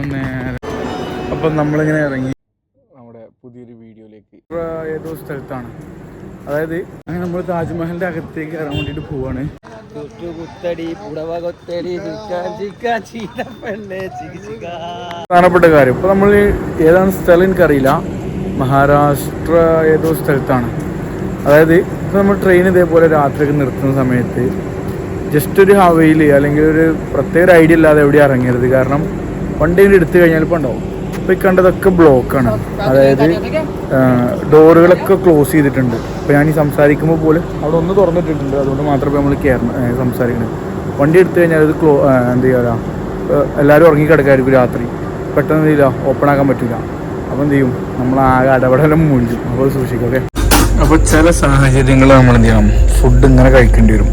നേരെ അപ്പം നമ്മളിങ്ങനെ ഇറങ്ങി. നമ്മുടെ പുതിയൊരു വീഡിയോയിലേക്ക്. ഏതോ സ്ഥലത്താണ്. അതായത് അങ്ങനെ നമ്മൾ താജ്മഹലിന്റെ അകത്തേക്ക് ഇറങ്ങാൻ വേണ്ടിട്ട് പോവാണ്. പ്രധാനപ്പെട്ട കാര്യം. ഇപ്പൊ നമ്മൾ ഏതാണ് സ്ഥലം എനിക്കറിയില്ല. മഹാരാഷ്ട്ര ഏതോ സ്ഥലത്താണ്. അതായത് ഇപ്പൊ നമ്മൾ ട്രെയിൻ ഇതേപോലെ രാത്രിയൊക്കെ നിർത്തുന്ന സമയത്ത് ജസ്റ്റ് ഒരു ഹവയിൽ അല്ലെങ്കിൽ ഒരു പ്രത്യേക ഐഡിയ ഇല്ലാതെ എവിടെ ഇറങ്ങരുത്. കാരണം വണ്ടി എടുത്തു കഴിഞ്ഞാൽ ഇപ്പോൾ ഉണ്ടാവും. ഇപ്പോൾ ഈ കണ്ടതൊക്കെ ബ്ലോക്കാണ് അതായത് ഡോറുകളൊക്കെ ക്ലോസ് ചെയ്തിട്ടുണ്ട്. ഇപ്പോൾ ഞാൻ ഈ സംസാരിക്കുമ്പോൾ പോലും അവിടെ ഒന്ന് തുറന്നിട്ടിട്ടുണ്ട്. അതുകൊണ്ട് മാത്രമേ നമ്മൾ കയറണം സംസാരിക്കുന്നത് വണ്ടി എടുത്തു കഴിഞ്ഞാൽ അത് ക്ലോ എന്ത് ചെയ്യുക എല്ലാവരും ഉറങ്ങി കിടക്കായിരിക്കും രാത്രി. പെട്ടെന്ന് ഇല്ല ഓപ്പൺ ആക്കാൻ പറ്റില്ല അപ്പോൾ എന്ത് ചെയ്യും? നമ്മൾ ആകെ അടപടലം മുഞ്ചും. അപ്പോൾ സൂക്ഷിക്കും ഓക്കെ അപ്പോൾ ചില സാഹചര്യങ്ങൾ നമ്മൾ എന്ത് ചെയ്യണം? ഫുഡ് ഇങ്ങനെ കഴിക്കേണ്ടി വരും.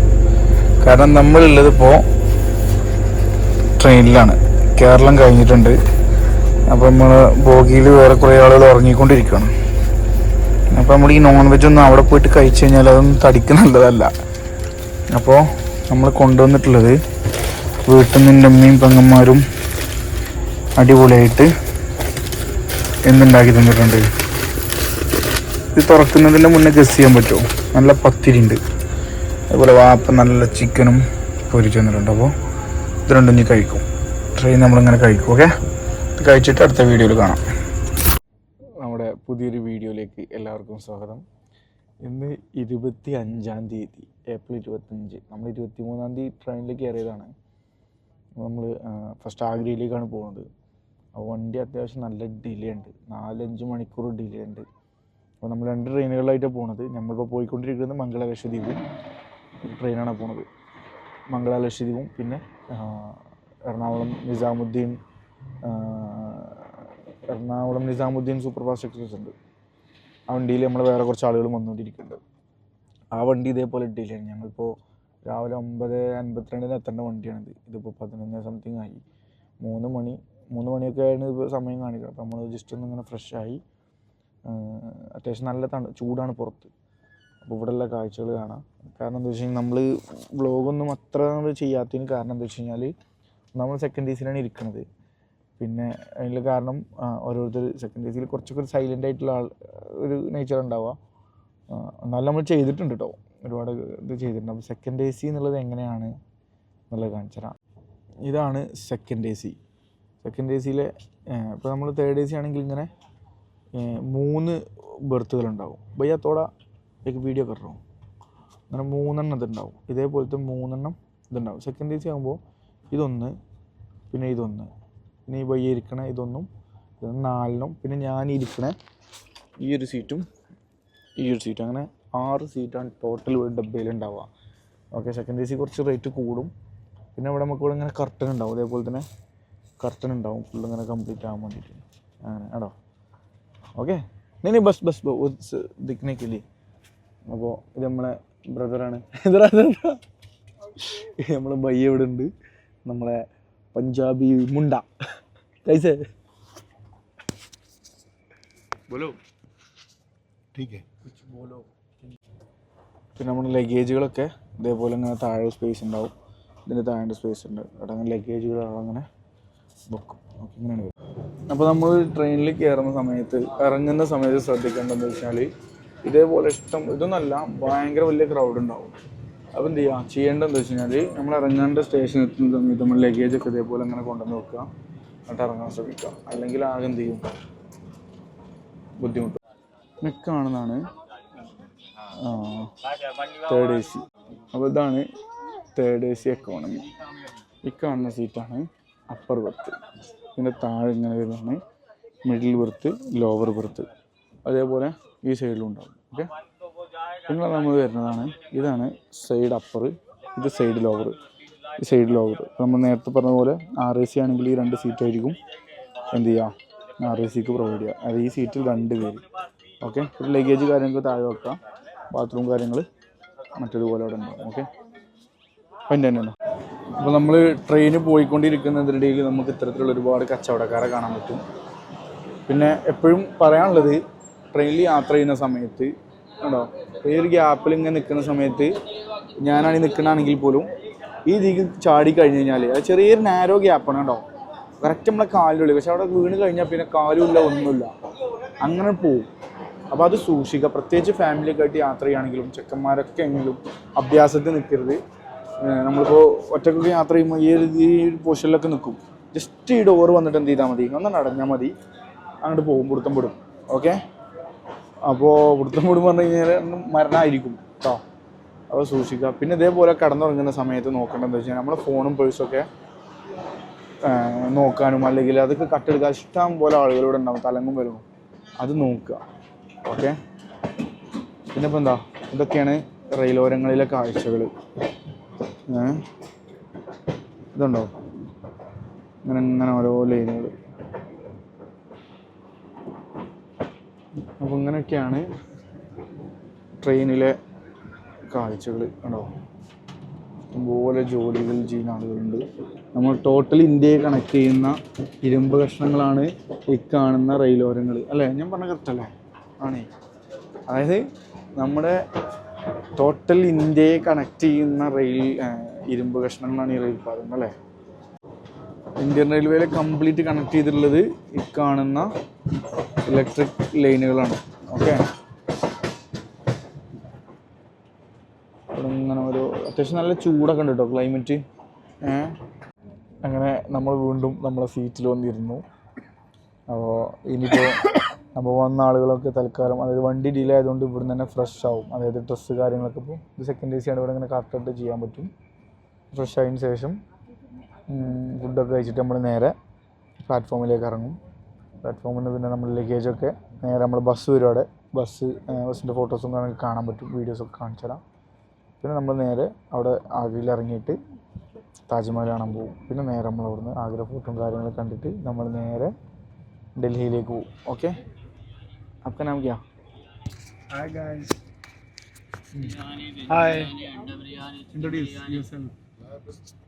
കാരണം നമ്മളുള്ളത് ഇപ്പോൾ ട്രെയിനിലാണ് കേരളം കഴിഞ്ഞിട്ടുണ്ട്. അപ്പോൾ നമ്മൾ ബോഗിയിൽ വേറെ കുറേ ആളുകൾ ഉറങ്ങിക്കൊണ്ടിരിക്കുകയാണ്. അപ്പോൾ നമ്മൾ ഈ നോൺ വെജ് ഒന്നും അവിടെ പോയിട്ട് കഴിച്ചു കഴിഞ്ഞാൽ അതൊന്നും തടിക്ക് നല്ലതല്ല. അപ്പോൾ നമ്മൾ കൊണ്ടുവന്നിട്ടുള്ളത് വീട്ടിൽ നിന്ന് അമ്മയും പെങ്ങന്മാരും അടിപൊളിയായിട്ട് എന്തുണ്ടാക്കി തന്നിട്ടുണ്ട്. ഇത് തുറക്കുന്നതിന്റെ മുന്നേ ഗസ് ചെയ്യാൻ പറ്റുമോ? നല്ല പത്തിരി ഉണ്ട് അതുപോലെ വാപ്പ നല്ല ചിക്കനും പൊരിച്ചു തന്നിട്ടുണ്ട്. അപ്പോൾ ഇത് രണ്ടും കഴിക്കും. ട്രെയിൻ നമ്മളിങ്ങനെ കഴിക്കും ഓക്കെ ഇത് കഴിച്ചിട്ട് അടുത്ത വീഡിയോയിൽ കാണാം. നമ്മുടെ പുതിയൊരു വീഡിയോയിലേക്ക് എല്ലാവർക്കും സ്വാഗതം. ഇന്ന് ഇരുപത്തി അഞ്ചാം തീയതി ഏപ്രിൽ ഇരുപത്തഞ്ച് നമ്മൾ ഇരുപത്തി മൂന്നാം തീയതി ട്രെയിനിൽ കയറിയതാണ്. നമ്മൾ ഫസ്റ്റ് ആഗ്രയിലേക്കാണ് പോകുന്നത് അപ്പോൾ വണ്ടി അത്യാവശ്യം നല്ല ഡിലേ ഉണ്ട്. നാലഞ്ച് മണിക്കൂർ ഡിലേ ഉണ്ട്. അപ്പോൾ നമ്മൾ രണ്ട് ട്രെയിനുകളിലായിട്ട് പോകുന്നത് നമ്മളിപ്പോൾ പോയിക്കൊണ്ടിരിക്കുന്നത് മംഗള ലക്ഷദ്വീപും ട്രെയിനാണ് പോണത്. മംഗള ലക്ഷദ്വീപും പിന്നെ Ernakulam Nizamuddin Ernakulam Nizamuddin super fast express ഉണ്ട്. ആ വണ്ടിയിൽ നമ്മൾ വേറെ കുറച്ച് ആളുകൾ വന്നുകൊണ്ടിരിക്കുന്നുണ്ട്. ആ വണ്ടി ഇതേപോലെ ആണ് ഞങ്ങളിപ്പോൾ രാവിലെ ഒമ്പത് അൻപത്തിരണ്ടിന് എത്തേണ്ട വണ്ടിയാണിത്. ഇതിപ്പോൾ പതിനൊന്ന് സംതിങ് ആയി. മൂന്ന് മണി മൂന്ന് മണിയൊക്കെ ആയിരുന്നു ഇപ്പോൾ സമയം കാണിക്കുക അപ്പോൾ നമ്മൾ ജസ്റ്റ് ഒന്ന് ഇങ്ങനെ ഫ്രഷ് ആയി അത്യാവശ്യം നല്ല തണു ചൂടാണ് പുറത്ത്. അപ്പോൾ ഇവിടെ ഉള്ള കാഴ്ചകൾ കാണാം. കാരണം എന്താ വെച്ച് കഴിഞ്ഞാൽ നമ്മൾ വ്ളോഗൊന്നും അത്ര നമ്മൾ ചെയ്യാത്തതിന് കാരണം എന്താ വെച്ച് കഴിഞ്ഞാൽ നമ്മൾ സെക്കൻഡ് ഏസിലാണ് ഇരിക്കുന്നത് പിന്നെ അതിന്റെ കാരണം ഓരോരുത്തർ സെക്കൻഡ് ഏസിൽ കുറച്ചൊക്കെ ഒരു സൈലന്റ് ആയിട്ടുള്ള ആൾ ഒരു നേച്ചർ ഉണ്ടാവുക. എന്നാലും നമ്മൾ ചെയ്തിട്ടുണ്ട് കേട്ടോ ഒരുപാട് ഇത് ചെയ്തിട്ടുണ്ട്. അപ്പോൾ സെക്കൻഡ് എ സി എന്നുള്ളത് എങ്ങനെയാണ് എന്നുള്ളത് കാണിച്ചതാണ് ഇതാണ് second A C second A സിയിലെ ഇപ്പോൾ നമ്മൾ തേർഡ് എ സി ആണെങ്കിൽ ഇങ്ങനെ മൂന്ന് ബെർത്തുകളുണ്ടാവും ഭയ്യാത്തോടെ ഇതൊക്കെ വീഡിയോ കറോ അങ്ങനെ മൂന്നെണ്ണം ഇതുണ്ടാവും. ഇതേപോലത്തെ മൂന്നെണ്ണം ഇതുണ്ടാവും. സെക്കൻഡ് എ സി ആകുമ്പോൾ ഇതൊന്ന് പിന്നെ ഇതൊന്ന്. ഇനി വഴി ഇരിക്കണ ഇതൊന്നും ഇതൊന്ന് നാലിനും പിന്നെ ഞാൻ ഇരിക്കണ ഈ ഒരു സീറ്റും ഈ ഒരു സീറ്റും അങ്ങനെ ആറ് സീറ്റാണ് ടോട്ടൽ ഒരു ഡബ്ബയിൽ ഉണ്ടാവുക ഓക്കെ സെക്കൻഡ് എ സി കുറച്ച് റേറ്റ് കൂടും. പിന്നെ ഇവിടെ നമുക്ക് ഇവിടെ ഇങ്ങനെ കർട്ടൻ ഉണ്ടാവും. അതേപോലെ തന്നെ കർട്ടൻ ഉണ്ടാവും. ഫുള്ള് ഇങ്ങനെ കംപ്ലീറ്റ് ആകാൻ വേണ്ടിയിട്ട്. അങ്ങനെ ആണോ ഓക്കെ ഇനി ബസ് ബസ് ദിക്നക്കില്ലേ അപ്പോൾ ഇത് നമ്മളെ ബ്രദറാണ് ബ്രദർ നമ്മളെ ബൈ എവിടെ ഉണ്ട് നമ്മളെ പഞ്ചാബി മുണ്ട. പിന്നെ നമ്മുടെ ലഗേജുകളൊക്കെ ഇതേപോലെ ഇങ്ങനെ താഴെ സ്പേസ് ഉണ്ടാവും. ഇതിന്റെ താഴെ സ്പേസ് ഉണ്ട്. അവിടെ അങ്ങനെ ലഗേജുകൾ അങ്ങനെ വെക്കും. ഓക്കെ ഇങ്ങനെയാണ് അപ്പോൾ നമ്മൾ ട്രെയിനിൽ കയറുന്ന സമയത്ത് ഇറങ്ങുന്ന സമയത്ത് ശ്രദ്ധിക്കേണ്ടതെന്ന് വെച്ചാൽ ഇതേപോലെ ഇഷ്ടം ഇതൊന്നല്ല ഭയങ്കര വലിയ ക്രൗഡ് ഉണ്ടാവും. അപ്പോൾ എന്ത് ചെയ്യുക ചെയ്യേണ്ടതെന്ന് വെച്ച് കഴിഞ്ഞാൽ നമ്മൾ ഇറങ്ങേണ്ട സ്റ്റേഷനിൽ എത്തുന്ന സമയത്ത് നമ്മൾ ലഗേജൊക്കെ ഇതേപോലെ അങ്ങനെ കൊണ്ടുവന്ന് വെക്കുക. എന്നിട്ട് ഇറങ്ങാൻ ശ്രമിക്കുക. അല്ലെങ്കിൽ ആകെ എന്ത് ചെയ്യും? ബുദ്ധിമുട്ട്. മിക്ക കാണുന്നതാണ് തേർഡ് എ സി അപ്പോൾ ഇതാണ് തേർഡ് എ സി എക്കോണമി ഈ കാണുന്ന സീറ്റാണ് അപ്പർ ബർത്ത് പിന്നെ താഴെ ഇങ്ങനെ വരുന്നതാണ് മിഡിൽ ബർത്ത് ലോവർ ബർത്ത് അതേപോലെ ഈ സൈഡിലും ഉണ്ടാവും. ഓക്കെ പിന്നെ നമ്മൾ വരുന്നതാണ്. ഇതാണ് സൈഡ് അപ്പർ ഇത് സൈഡ് ലോവർ ഈ സൈഡ് ലോവർ നമ്മൾ നേരത്തെ പറഞ്ഞ പോലെ ആർ എ സി ആണെങ്കിൽ ഈ രണ്ട് സീറ്റ് ആയിരിക്കും. എന്ത് ചെയ്യുക ആർ എ സിക്ക് പ്രൊവൈഡ് ചെയ്യുക അത് ഈ സീറ്റിൽ രണ്ട് പേര്. ഓക്കെ ഒരു ലഗേജ് കാര്യങ്ങൾ താഴെ വെക്കാം. ബാത്റൂം കാര്യങ്ങൾ മറ്റേതുപോലെ അവിടെ ഉണ്ടാവും. ഓക്കെ അപ്പം തന്നെ അപ്പോൾ നമ്മൾ ട്രെയിന് പോയിക്കൊണ്ടിരിക്കുന്നതിനിടയിൽ നമുക്ക് ഇത്തരത്തിലുള്ള ഒരുപാട് കച്ചവടക്കാരെ കാണാൻ പറ്റും. പിന്നെ എപ്പോഴും പറയാനുള്ളത് ട്രെയിനിൽ യാത്ര ചെയ്യുന്ന സമയത്ത് ഉണ്ടോ? ഈ ഒരു ഗ്യാപ്പിൽ ഇങ്ങനെ നിൽക്കുന്ന സമയത്ത് ഞാനാണ് നിൽക്കണമെങ്കിൽ പോലും ഈ ഇതിൽ ചാടി കഴിഞ്ഞു കഴിഞ്ഞാൽ അത് ചെറിയൊരു നാരോ ഗ്യാപ്പാണ് കേട്ടോ. കറക്റ്റ് നമ്മളെ കാലിനുള്ളിൽ പക്ഷെ അവിടെ വീണ് കഴിഞ്ഞാൽ പിന്നെ കാലുമില്ല ഒന്നുമില്ല. അങ്ങനെ പോവും. അപ്പോൾ അത് സൂക്ഷിക്കുക. പ്രത്യേകിച്ച് ഫാമിലിയൊക്കെ ആയിട്ട് യാത്ര ചെയ്യുകയാണെങ്കിലും ചെക്കന്മാരൊക്കെ എങ്കിലും അഭ്യാസത്തിൽ നിൽക്കരുത്. നമ്മളിപ്പോൾ ഒറ്റക്കൊക്കെ യാത്ര ചെയ്യുമ്പോൾ ഈ ഒരു ഈ ഒരു പൊസിഷനിലൊക്കെ നിൽക്കും. ജസ്റ്റ് ഈ ഡോർ വന്നിട്ട് എന്ത് ചെയ്താൽ മതി? ഒന്ന് നടഞ്ഞാൽ മതി. അങ്ങോട്ട് പോകും പിടുത്തം പെടും. ഓക്കെ അപ്പോൾ വൃത്തം വിടും പറഞ്ഞു കഴിഞ്ഞാൽ മരണമായിരിക്കും കേട്ടോ അപ്പോൾ സൂക്ഷിക്കുക. പിന്നെ ഇതേപോലെ കടന്നുറങ്ങുന്ന സമയത്ത് നോക്കേണ്ടത് വെച്ച് കഴിഞ്ഞാൽ നമ്മുടെ ഫോണും പേഴ്സൊക്കെ നോക്കാനും അല്ലെങ്കിൽ അതൊക്കെ കട്ടെടുക്കാൻ ഇഷ്ടം പോലെ ആളുകളോട് ഉണ്ടാവും. തലങ്ങും വരും അത് നോക്കുക. ഓക്കെ പിന്നെ ഇപ്പം എന്താ? ഇതൊക്കെയാണ് റെയിലോരങ്ങളിലെ കാഴ്ചകൾ ഇതുണ്ടോ? ഇങ്ങനെ ഇങ്ങനെ ഓരോ ലൈനുകൾ അപ്പോൾ ഇങ്ങനെയൊക്കെയാണ് ട്രെയിനിലെ കാഴ്ചകൾ കണ്ടോ? ഇഷ്ടംപോലെ ജോലികൾ ചെയ്യുന്ന ആളുകളുണ്ട്. നമ്മൾ ടോട്ടൽ ഇന്ത്യയെ കണക്ട് ചെയ്യുന്ന ഇരുമ്പ് കഷ്ണങ്ങളാണ് ഈ കാണുന്ന റെയിലോരങ്ങൾ അല്ലേ? ഞാൻ പറഞ്ഞ കറക്റ്റ് അല്ലേ? ആണേ. അതായത് നമ്മുടെ ടോട്ടൽ ഇന്ത്യയെ കണക്ട് ചെയ്യുന്ന റെയിൽ ഇരുമ്പ് കഷ്ണങ്ങളാണ് ഈ റെയിൽ പാതങ്ങൾ അല്ലേ? ഇന്ത്യൻ റെയിൽവേയിൽ കംപ്ലീറ്റ് കണക്ട് ചെയ്തിട്ടുള്ളത് ഈ കാണുന്ന ഇലക്ട്രിക് ലൈനുകളാണ് ഓക്കെ ഇങ്ങനെ ഒരു അത്യാവശ്യം നല്ല ചൂടൊക്കെ ഉണ്ട് കേട്ടോ ക്ലൈമറ്റ് അങ്ങനെ നമ്മൾ വീണ്ടും നമ്മളെ സീറ്റിൽ വന്നിരുന്നു. അപ്പോൾ ഇനിയിപ്പോൾ നമ്മൾ വന്ന ആളുകളൊക്കെ തൽക്കാലം അതായത് വണ്ടി ഡിലേ ആയതുകൊണ്ട് ഇവിടുന്ന് തന്നെ ഫ്രഷ് ആവും. അതായത് ഡ്രസ്സ് കാര്യങ്ങളൊക്കെ ഇപ്പോൾ ഇത് സെക്കൻഡ് എ സി ആണ്. ഇവിടെ ഇങ്ങനെ കറക്റ്റായിട്ട് ചെയ്യാൻ പറ്റും. ഫ്രഷ് ആയതിന് ശേഷം ഫുഡൊക്കെ കഴിച്ചിട്ട് നമ്മൾ നേരെ പ്ലാറ്റ്ഫോമിലേക്ക് ഇറങ്ങും പ്ലാറ്റ്ഫോമിൽ നിന്ന് പിന്നെ നമ്മൾ ലഗേജൊക്കെ നേരെ നമ്മൾ ബസ് വരും അവിടെ ബസ് ബസ്സിൻ്റെ ഫോട്ടോസും കാര്യങ്ങളൊക്കെ കാണാൻ പറ്റും വീഡിയോസൊക്കെ കാണിച്ചു തരാം പിന്നെ നമ്മൾ നേരെ അവിടെ ആഗ്രയിൽ ഇറങ്ങിയിട്ട് താജ്മഹൽ കാണാൻ പോകും പിന്നെ നേരെ നമ്മൾ അവിടുന്ന് ആഗ്ര ഫോട്ടും കാര്യങ്ങളൊക്കെ കണ്ടിട്ട് നമ്മൾ നേരെ ഡൽഹിയിലേക്ക് പോകും ഓക്കെ आपका नाम क्या Hi guys. Hi. Introduce yourself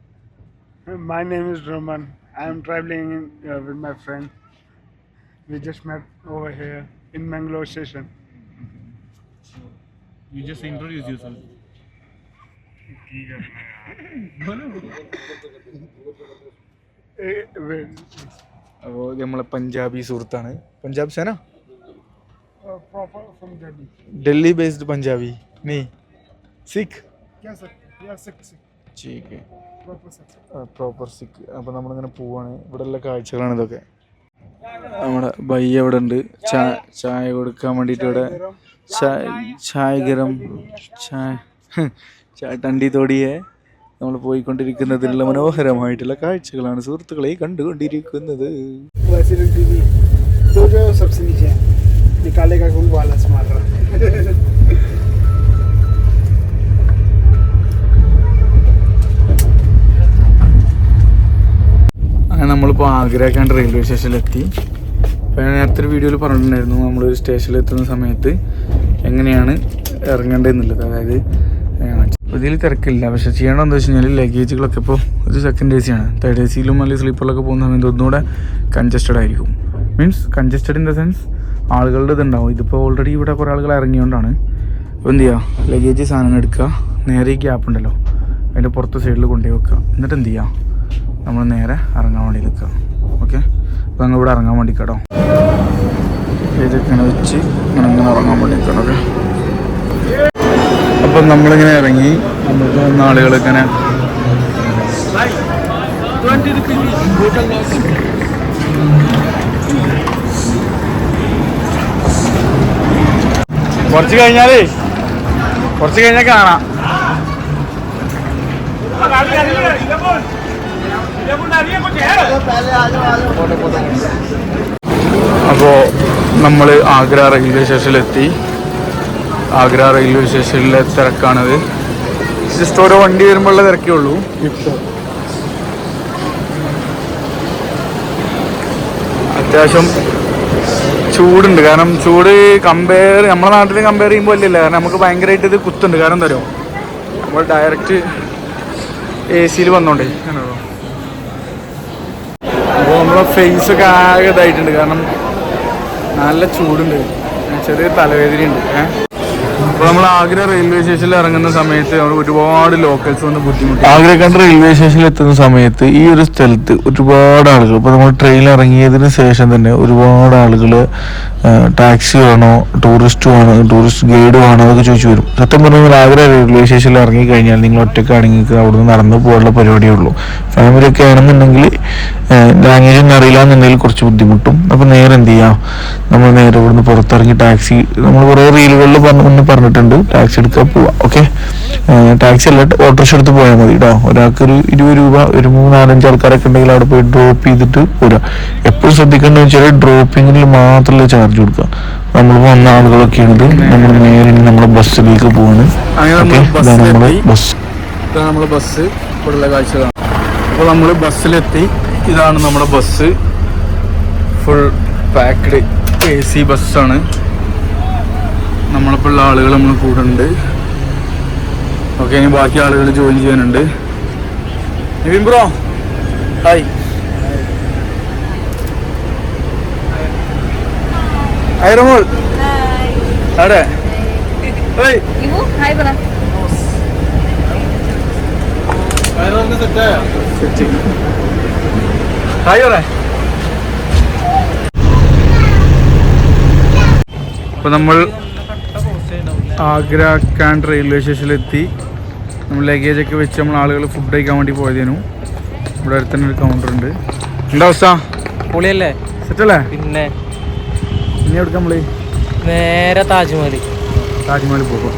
My name is Roman. I am traveling in, uh, with my friend. We just met over here in Mangalore station. You just introduce yourself. Eh, wait. അപ്പോൾ നമ്മളെ പഞ്ചാബി സുഹൃത്താണ് പഞ്ചാബ് സേന Uh, proper from Delhi. Delhi based Punjabi നീ Sikh Yes, sir. Proper സിക്ക് അപ്പോൾ നമ്മളിങ്ങനെ പോവാണ്. ഇവിടെ ഉള്ള കാഴ്ചകളാണ് ഇതൊക്കെ. നമ്മുടെ ബൈ ഇവിടെ ഉണ്ട്. ചായ ചായ കൊടുക്കാൻ വേണ്ടിയിട്ട് ഇവിടെ ചായ ചായ ഗരം ചായ തണ്ടി ടണ്ടി തോടിയെ നമ്മൾ പോയിക്കൊണ്ടിരിക്കുന്നതിലുള്ള മനോഹരമായിട്ടുള്ള കാഴ്ചകളാണ് സുഹൃത്തുക്കളെ കണ്ടുകൊണ്ടിരിക്കുന്നത്. वैसे നമ്മളിപ്പോൾ ആഗ്രഹിക്കാണ്ട് റെയിൽവേ സ്റ്റേഷനിലെത്തി അപ്പോൾ ഞാൻ നേരത്തെ ഒരു വീഡിയോയിൽ പറഞ്ഞിട്ടുണ്ടായിരുന്നു നമ്മളൊരു സ്റ്റേഷനിൽ എത്തുന്ന സമയത്ത് എങ്ങനെയാണ് ഇറങ്ങേണ്ടതെന്നുള്ളത്. അതായത് ഇതിൽ തിരക്കില്ല. പക്ഷെ ചെയ്യണം എന്താ വെച്ച് കഴിഞ്ഞാൽ ലഗേജുകളൊക്കെ ഇപ്പോൾ ഒരു സെക്കൻഡ് എ സിയാണ് തേർഡ് എ സിയിലും അല്ലെങ്കിൽ സ്ലീപ്പറിലൊക്കെ പോകുന്ന സമയത്ത് ഒന്നുകൂടെ കൺജസ്റ്റഡ് ആയിരിക്കും. Means congested in the sense ആളുകളുടെ ഇതുണ്ടാവും. ഇതിപ്പോൾ ഓൾറെഡി ഇവിടെ കുറേ ആളുകൾ ഇറങ്ങിയോണ്ടാണ്. അപ്പോൾ എന്ത് ചെയ്യുക ലഗേജ് സാധനം എടുക്കുക. നേരെ ഗ്യാപ്പ് ഉണ്ടല്ലോ. അതിന്റെ പുറത്ത് സൈഡിൽ കൊണ്ടുപോയി വെക്കുക. എന്നിട്ട് എന്ത് ചെയ്യുക നമ്മൾ നേരെ ഇറങ്ങാൻ വേണ്ടി നിൽക്കുക ഓക്കെ അപ്പോൾ ഞങ്ങൾ ഇവിടെ ഇറങ്ങാൻ വേണ്ടി കേട്ടോ ഇതൊക്കെയാണ് വെച്ച് ഇങ്ങനെ ഇറങ്ങാൻ വേണ്ടി നിൽക്കണം ഓക്കെ അപ്പം നമ്മളിങ്ങനെ ഇറങ്ങി. നമുക്ക് ഇങ്ങനെ. കുറച്ച് കഴിഞ്ഞാലേ കുറച്ച് കഴിഞ്ഞാൽ കാണാം. അപ്പോൾ നമ്മൾ ആഗ്ര റെയിൽവേ സ്റ്റേഷനിലെത്തി ആഗ്ര റെയിൽവേ സ്റ്റേഷനിലെ തിരക്കാണത്. ജസ്റ്റ് ഓരോ വണ്ടി വരുമ്പോഴുള്ള തിരക്കേ ഉള്ളൂ. അത്യാവശ്യം ചൂടുണ്ട്. കാരണം ചൂട് കമ്പയർ നമ്മുടെ നാട്ടിൽ കമ്പയർ ചെയ്യുമ്പോൾ അല്ലല്ല കാരണം നമുക്ക് ഭയങ്കരമായിട്ട് ഇത് കുത്തുണ്ട്. കാരണം തരും നമ്മൾ ഡയറക്റ്റ് എ സിയിൽ വന്നോണ്ടേ. ആണോ അപ്പോൾ നമ്മളെ ഫേസ് ഒക്കെ ആകെ ഇതായിട്ടുണ്ട്. കാരണം നല്ല ചൂടുണ്ട്. ചെറിയ തലവേദനയുണ്ട്. അപ്പോൾ നമ്മൾ ആഗ്ര റെയിൽവേ സ്റ്റേഷനിൽ ഇറങ്ങുന്ന സമയത്ത് ഒരുപാട് ലോക്കൽസ് വന്ന് ബുദ്ധിമുട്ടി. ആഗ്രഹക്കണ്ട് റെയിൽവേ സ്റ്റേഷനിൽ എത്തുന്ന സമയത്ത് ഈ ഒരു സ്ഥലത്ത് ഒരുപാട് ആളുകൾ ഇപ്പോൾ നമ്മൾ ട്രെയിനിൽ ഇറങ്ങിയതിന് ശേഷം തന്നെ ഒരുപാട് ആളുകൾ ടാക്സി വേണോ ടൂറിസ്റ്റ് വേണോ ടൂറിസ്റ്റ് ഗൈഡ് വേണോ എന്നൊക്കെ ചോദിച്ചു വരും. സത്യം പറഞ്ഞാൽ ആഗ്ര റെയിൽവേ സ്റ്റേഷനിൽ ഇറങ്ങി കഴിഞ്ഞാൽ നിങ്ങൾ ഒറ്റയ്ക്കാണെങ്കിൽ അവിടെ നിന്ന് നടന്നു പോകാനുള്ള പരിപാടിയേ ഉള്ളൂ. ഫാമിലി ഒക്കെ ആണെന്നുണ്ടെങ്കിൽ ലാംഗ്വേജ് ഒന്നും അറിയില്ല എന്നുണ്ടെങ്കിൽ കുറച്ച് ബുദ്ധിമുട്ടും. അപ്പോൾ നേരെ എന്ത് ചെയ്യാം? നമ്മൾ നേരെ ഇവിടുന്ന് പുറത്തിറങ്ങി ടാക്സി നമ്മൾ കുറേ റീലുകളിൽ പറഞ്ഞ മുന്നേ പറഞ്ഞിട്ടുണ്ട്. ടാക്സി എടുക്കാൻ പോവാം ഓക്കെ? ടാക്സി അല്ല ഓട്ടോറിക്ഷ എടുത്ത് പോയാൽ മതി കേട്ടോ ഒരാൾക്ക് ഒരു ഇരുപത് രൂപ ഒരു മൂന്നാലഞ്ച് ആൾക്കാരൊക്കെ ഉണ്ടെങ്കിൽ അവിടെ പോയി ഡ്രോപ്പ് ചെയ്തിട്ട് പോരാ. എപ്പോഴും ശ്രദ്ധിക്കേണ്ടത് വെച്ചാൽ ഡ്രോപ്പിങ്ങിൽ മാത്രമല്ല ചാർജ് കൊടുക്കുക. നമ്മൾ വന്ന ആളുകളൊക്കെയാണിത്. നമ്മൾ നേരെ നമ്മുടെ ബസ്സിലേക്ക് പോവാണ്. ഇതാണ് നമ്മുടെ ബസ്. ഇതാണ് നമ്മുടെ ബസ്. ഇവിടെയുള്ള കാഴ്ചകളാണ് അപ്പോൾ നമ്മൾ ബസ്സിലെത്തി. ഇതാണ് നമ്മുടെ bus. Full packed A C ബസ്സാണ്. നമ്മളിപ്പോൾ ഉള്ള ആളുകൾ നമ്മൾ കൂടെ ഉണ്ട്. ഓക്കെ ഇനി ബാക്കി ആളുകൾ ജോയിൻ ചെയ്യാനുണ്ട്. Nivin bro hi hi Ramol അവിടെ ഹായ് Ibu, hai പറ അപ്പൊ നമ്മൾ ആഗ്ര കാൻഡ് റെയിൽവേ സ്റ്റേഷനിലെത്തി. നമ്മൾ ലഗേജ് ഒക്കെ വെച്ച് നമ്മൾ ആളുകൾ ഫുഡ് കഴിക്കാൻ വേണ്ടി പോയതിനു. ഇവിടെ അടുത്ത് തന്നെ ഒരു കൗണ്ടർ ഉണ്ട്. എന്താ അവസ്ഥ? പൊളിയല്ലേ? സെറ്റല്ലേ? പിന്നെ? ഇനി എവിടെ നമ്മൾ നേരെ താജ്മഹൽ താജ്മഹൽ പോകും